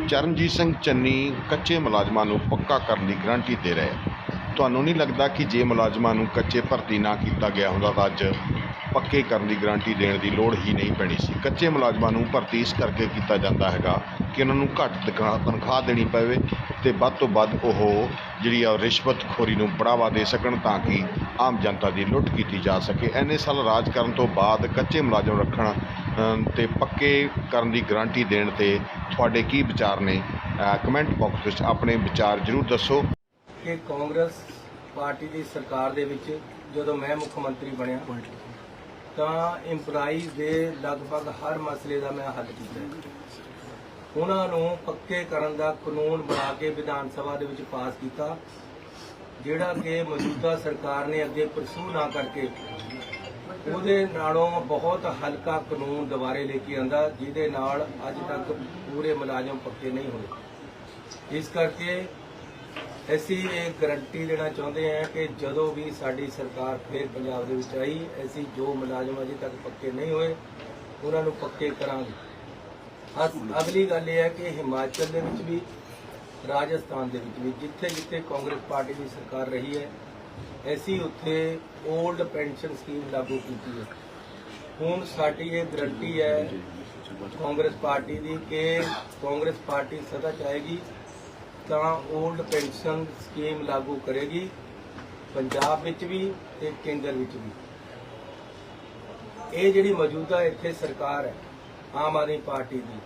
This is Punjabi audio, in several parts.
ਚਰਨਜੀਤ ਸਿੰਘ ਚੰਨੀ ਕੱਚੇ ਮੁਲਾਜ਼ਮਾਂ ਨੂੰ ਪੱਕਾ ਕਰਨ ਦੀ ਗਰੰਟੀ ਦੇ ਰਹੇ। ਤੁਹਾਨੂੰ ਨਹੀਂ ਲੱਗਦਾ ਕਿ ਜੇ ਮੁਲਾਜ਼ਮਾਂ ਨੂੰ ਕੱਚੇ ਭਰਤੀ ਨਾ ਕੀਤਾ ਗਿਆ ਹੁੰਦਾ ਤਾਂ ਅੱਜ ਪੱਕੇ ਕਰਨ ਦੀ ਗਰੰਟੀ ਦੇਣ ਦੀ ਲੋੜ ਹੀ ਨਹੀਂ ਪੈਣੀ ਸੀ। ਕੱਚੇ ਮੁਲਾਜ਼ਮਾਂ ਨੂੰ ਭਰਤੀ ਇਸ ਕਰਕੇ ਕੀਤਾ ਜਾਂਦਾ ਹੈਗਾ ਕਿ ਉਹਨਾਂ ਨੂੰ ਘੱਟ ਤਨਖਾਹ ਤਨਖਾਹ ਦੇਣੀ ਪਵੇ ਤੇ ਵੱਧ ਤੋਂ ਵੱਧ ਉਹ ਜਿਹੜੀ ਆ ਰਿਸ਼ਵਤਖੋਰੀ ਨੂੰ ਬੜਾਵਾ ਦੇ ਸਕਣ ਤਾਂ ਕਿ ਆਮ ਜਨਤਾ ਦੀ ਲੁੱਟ ਕੀਤੀ ਜਾ ਸਕੇ। ਐਨੇ ਸਾਲ ਰਾਜ ਕਰਨ ਤੋਂ ਬਾਅਦ ਕੱਚੇ ਮੁਲਾਜ਼ਮ ਰੱਖਣ ਅਮ, ਤੇ ਪੱਕੇ ਕਰਨ ਦੀ ਗਰੰਟੀ ਦੇਣ ਤੇ ਤੁਹਾਡੇ ਕੀ ਵਿਚਾਰ ਨੇ? ਕਮੈਂਟ ਬਾਕਸ ਵਿੱਚ ਆਪਣੇ ਵਿਚਾਰ ਜ਼ਰੂਰ ਦੱਸੋ। ਕਿ ਕਾਂਗਰਸ ਪਾਰਟੀ ਦੀ ਸਰਕਾਰ ਦੇ ਵਿੱਚ ਜਦੋਂ ਮੈਂ ਮੁੱਖ ਮੰਤਰੀ ਬਣਿਆ ਤਾਂ EMPLOYEES ਦੇ ਲਗਭਗ ਹਰ ਮਸਲੇ ਦਾ ਮੈਂ ਹੱਲ ਕੀਤਾ ਹੈ। ਉਹਨਾਂ ਨੂੰ ਪੱਕੇ ਕਰਨ ਦਾ ਕਾਨੂੰਨ ਬਣਾ ਕੇ ਵਿਧਾਨ ਸਭਾ ਦੇ ਵਿੱਚ ਪਾਸ ਕੀਤਾ, ਜਿਹੜਾ ਕਿ ਮੌਜੂਦਾ ਸਰਕਾਰ ਨੇ ਅੱਗੇ ਪਰਸੂ ਨਾ ਕਰਕੇ ਉਹਦੇ ਨਾਲੋਂ ਬਹੁਤ ਹਲਕਾ ਕਾਨੂੰਨ ਦੁਬਾਰੇ ਲੈ ਕੇ ਆਂਦਾ, ਜਿਹਦੇ ਨਾਲ ਅੱਜ ਤੱਕ ਪੂਰੇ ਮੁਲਾਜ਼ਮ ਪੱਕੇ ਨਹੀਂ ਹੋਏ ਇਸ ਕਰਕੇ ਅਸੀਂ ਇਹ ਗਰੰਟੀ ਦੇਣਾ ਚਾਹੁੰਦੇ ਹਾਂ ਕਿ ਜਦੋਂ ਵੀ ਸਾਡੀ ਸਰਕਾਰ ਫਿਰ ਪੰਜਾਬ ਦੇ ਵਿੱਚ ਆਈ, ਅਸੀਂ ਜੋ ਮੁਲਾਜ਼ਮ ਅਜੇ ਤੱਕ ਪੱਕੇ ਨਹੀਂ ਹੋਏ, ਉਹਨਾਂ ਨੂੰ ਪੱਕੇ ਕਰਾਂਗੇ। ਅਸ- ਅਗਲੀ ਗੱਲ ਇਹ ਹੈ ਕਿ ਹਿਮਾਚਲ ਦੇ ਵਿੱਚ ਵੀ, ਰਾਜਸਥਾਨ ਦੇ ਵਿੱਚ ਵੀ ਜਿੱਥੇ ਜਿੱਥੇ ਕਾਂਗਰਸ ਪਾਰਟੀ ਦੀ ਸਰਕਾਰ ਰਹੀ ਹੈ, ਅਸੀਂ ਉੱਥੇ 올ਡ ਪੈਨਸ਼ਨ ਸਕੀਮ ਲਾਗੂ ਕੀਤੀ ਹੈ। ਹੁਣ ਸਾਡੀ ਇਹ ਗਰੰਟੀ ਹੈ ਕਾਂਗਰਸ ਪਾਰਟੀ ਦੀ ਕਿ ਕਾਂਗਰਸ ਪਾਰਟੀ ਸਦਾ ਚਾਹੇਗੀ ਤਾਂ 올ਡ ਪੈਨਸ਼ਨ ਸਕੀਮ ਲਾਗੂ ਕਰੇਗੀ, ਪੰਜਾਬ ਵਿੱਚ ਵੀ ਤੇ ਕੇਂਦਰ ਵਿੱਚ ਵੀ। ਇਹ ਜਿਹੜੀ ਮੌਜੂਦਾ ਇੱਥੇ ਸਰਕਾਰ ਹੈ, ਆਮ ਆਦਮੀ ਪਾਰਟੀ ਦੀ,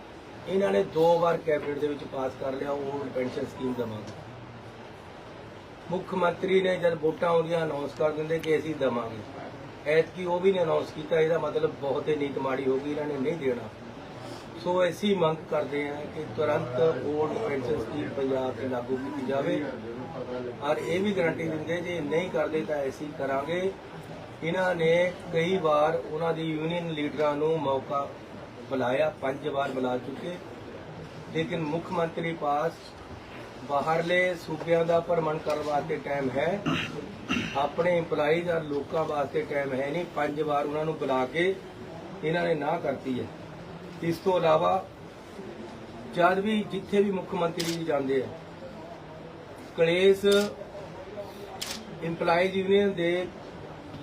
ਇਹਨਾਂ ਨੇ ਦੋ ਵਾਰ ਕੈਬਨਿਟ ਦੇ ਵਿੱਚ ਪਾਸ ਕਰ ਲਿਆ 올ਡ ਪੈਨਸ਼ਨ ਸਕੀਮ ਦਵਾਂਗੇ ਮੁੱਖ ਮੰਤਰੀ ਨੇ ਜਦ ਵੋਟਾਂ ਆਉਂਦੀਆਂ ਅਨਾਉਂਸ ਕਰ ਦਿੰਦੇ ਕਿ ਅਸੀਂ ਦਵਾਂਗੇ। ਐਤਕੀ ਉਹ ਵੀ ਨਹੀਂ ਅਨਾਉਂਸ ਕੀਤਾ, ਇਹਦਾ ਮਤਲਬ ਬਹੁਤ ਹੀ ਨੀਤ ਮਾੜੀ ਹੋ ਗਈ, ਇਹਨਾਂ ਨੇ ਨਹੀਂ ਦੇਣਾ। ਸੋ ਅਸੀਂ ਮੰਗ ਕਰਦੇ ਹਾਂ ਕਿ ਤੁਰੰਤ 올ਡ ਪੈਨਸ਼ਨ ਸਕੀਮ ਪੰਜਾਬ 'ਤੇ ਲਾਗੂ ਕੀਤੀ ਜਾਵੇ। ਔਰ ਇਹ ਵੀ ਗਾਰੰਟੀ ਦਿੰਦੇ ਜੇ ਨਹੀਂ ਕਰਦੇ ਤਾਂ ਅਸੀਂ ਕਰਾਂਗੇ। ਇਹਨਾਂ ਨੇ ਕਈ ਵਾਰ ਉਹਨਾਂ ਦੀ ਯੂਨੀਅਨ ਲੀਡਰਾਂ ਨੂੰ ਮੌਕਾ ਬੁਲਾਇਆ, ਪੰਜ ਵਾਰ ਬੁਲਾ ਚੁੱਕੇ। ਲੇਕਿਨ ਮੁੱਖ ਮੰਤਰੀ ਪਾਸ ਬਾਹਰਲੇ ਸੂਬਿਆਂ ਦਾ ਭਰਮਣ ਕਰਨ ਵਾਸਤੇ ਟਾਈਮ ਹੈ। ਆਪਣੇ EMPLOYEES ਦਾ ਲੋਕਾਂ ਵਾਸਤੇ ਟਾਈਮ ਹੈ ਨਹੀਂ। ਪੰਜ ਵਾਰ ਉਹਨਾਂ ਨੂੰ ਬੁਲਾ ਕੇ ਇਹਨਾਂ ਨੇ ਨਾ ਕਰਤੀ ਹੈ। ਇਸ ਤੋਂ ਇਲਾਵਾ ਜਦ ਵੀ ਜਿੱਥੇ ਵੀ ਮੁੱਖ ਮੰਤਰੀ ਜੀ ਜਾਂਦੇ ਆ, ਕਲੇਸ਼ ਇੰਪਲਾਈਜ਼ ਯੂਨੀਅਨ ਦੇ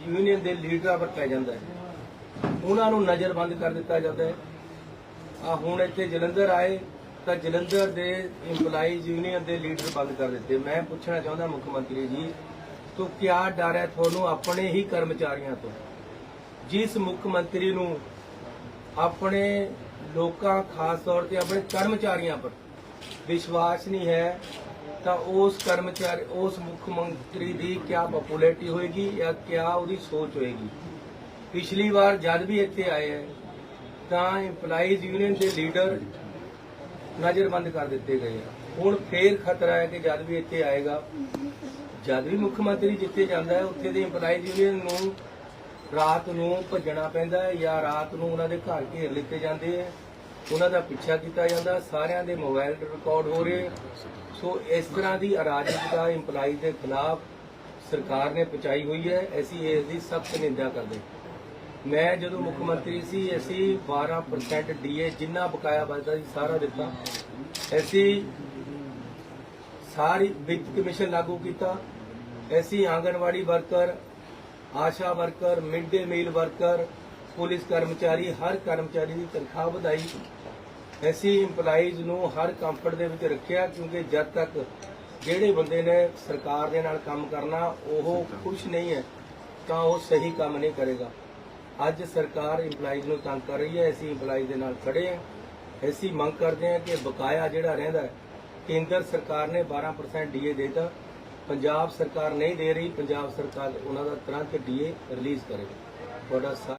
ਯੂਨੀਅਨ ਦੇ ਲੀਡਰਾਂ ਪਰ ਜਾਂਦਾ ਹੈ। ਉਹਨਾਂ ਨੂੰ ਨਜ਼ਰਬੰਦ ਕਰ ਦਿੱਤਾ ਜਾਂਦਾ ਹੈ। ਆ ਹੁਣ ਇੱਥੇ ਜਲੰਧਰ ਆਏ, ਤਾਂ ਜਲੰਧਰ ਦੇ ਇੰਪਲਾਈਜ਼ ਯੂਨੀਅਨ ਦੇ ਲੀਡਰ ਬੰਦ ਕਰ ਦਿੱਤੇ। ਮੈਂ ਪੁੱਛਣਾ ਚਾਹੁੰਦਾ ਮੁੱਖ ਮੰਤਰੀ ਜੀ, ਤੋਂ ਕਿਆ ਡਰ ਹੈ ਤੁਹਾਨੂੰ ਆਪਣੇ ਹੀ ਕਰਮਚਾਰੀਆਂ ਤੋਂ? ਜਿਸ ਮੁੱਖ ਮੰਤਰੀ ਨੂੰ ਆਪਣੇ ਲੋਕਾਂ, ਖਾਸ ਤੌਰ ਤੇ ਆਪਣੇ ਕਰਮਚਾਰੀਆਂ ਪਰ ਵਿਸ਼ਵਾਸ ਨਹੀਂ ਹੈ, ਤਾਂ ਉਸ ਕਰਮਚਾਰੀ, ਉਸ ਮੁੱਖ ਮੰਤਰੀ ਦੀ ਕਿਆ ਪਪੂਲੈਰਿਟੀ ਹੋਏਗੀ ਜਾਂ ਕਿਆ ਉਹਦੀ ਸੋਚ ਹੋਏਗੀ। ਪਿਛਲੀ ਵਾਰ ਜਦ ਵੀ ਇੱਥੇ ਆਏ ਹੈ, ਤਾਂ EMPLOYEES ਯੂਨੀਅਨ ਦੇ ਲੀਡਰ ਨਜ਼ਰਬੰਦ ਕਰ ਦਿੱਤੇ ਗਏ ਆ। ਹੁਣ ਫੇਰ ਖਤਰਾ ਹੈ ਕਿ ਜਦ ਵੀ ਇੱਥੇ ਆਏਗਾ, ਜਦ ਵੀ ਮੁੱਖ ਮੰਤਰੀ ਜਿੱਥੇ ਜਾਂਦਾ ਹੈ, ਉੱਥੇ ਦੇ EMPLOYEES ਯੂਨੀਅਨ ਨੂੰ ਰਾਤ ਨੂੰ ਭੱਜਣਾ ਪੈਂਦਾ ਹੈ ਜਾਂ ਰਾਤ ਨੂੰ ਉਹਨਾਂ ਦੇ ਘਰ ਘੇਰ ਲਿੱਤੇ ਜਾਂਦੇ ਹੈ। ਉਹਨਾਂ ਦਾ ਪਿੱਛਾ ਕੀਤਾ ਜਾਂਦਾ, ਸਾਰਿਆਂ ਦੇ ਮੋਬਾਈਲ ਰਿਕਾਰਡ ਹੋ ਰਹੇ। ਸੋ ਇਸ ਤਰ੍ਹਾਂ ਦੀ ਅਰਾਜਕਤਾ EMPLOYEES ਦੇ ਖਿਲਾਫ ਸਰਕਾਰ ਨੇ ਪਹੁੰਚਾਈ ਹੋਈ ਹੈ। ਅਸੀਂ ਇਸ ਦੀ ਸਖਤ ਨਿੰਦਾ ਕਰਦੇ ਮੈਂ ਜਦੋਂ ਮੁੱਖ ਮੰਤਰੀ ਸੀ, ਅਸੀਂ 12% ਡੀਏ ਜਿੰਨਾ ਬਕਾਇਆ ਬਚਦਾ ਸੀ ਸਾਰਾ ਦਿੱਤਾ। ਅਸੀਂ ਸਾਰੀ ਵਿੱਤ ਕਮਿਸ਼ਨ ਲਾਗੂ ਕੀਤਾ। ਅਸੀਂ Anganwadi worker ASHA worker mid day meal worker, police ਕਰਮਚਾਰੀ, ਹਰ ਕਰਮਚਾਰੀ ਦੀ ਤਨਖਾਹ ਵਧਾਈ। ਐਸੀ EMPLOYEES ਨੂੰ ਹਰ ਕੰਫਰਟ ਦੇ ਵਿੱਚ ਰੱਖਿਆ, ਕਿਉਂਕਿ ਜਦ ਤੱਕ ਜਿਹੜੇ ਬੰਦੇ ਨੇ ਸਰਕਾਰ ਦੇ ਨਾਲ ਕੰਮ ਕਰਨਾ, ਉਹ ਖੁਸ਼ ਨਹੀਂ ਹੈ, ਤਾਂ ਉਹ ਸਹੀ ਕੰਮ ਨਹੀਂ ਕਰੇਗਾ। ਅੱਜ ਸਰਕਾਰ EMPLOYEES ਨੂੰ ਤੰਗ ਕਰ ਰਹੀ ਹੈ, ਅਸੀਂ EMPLOYEES ਦੇ ਨਾਲ ਖੜੇ ਹਾਂ। ਅਸੀਂ ਮੰਗ ਕਰਦੇ ਹਾਂ ਕਿ ਬਕਾਇਆ ਜਿਹੜਾ ਰਹਿੰਦਾ ਕੇਂਦਰ ਸਰਕਾਰ ਨੇ 12% ਡੀਏ ਦੇਤਾ। ਪੰਜਾਬ ਸਰਕਾਰ ਨਹੀਂ ਦੇ ਰਹੀ ਪੰਜਾਬ ਸਰਕਾਰ ਉਹਨਾਂ ਦਾ ਤੁਰੰਤ ਡੀਏ ਰਿਲੀਜ਼ ਕਰੇ। ਤੁਹਾਡਾ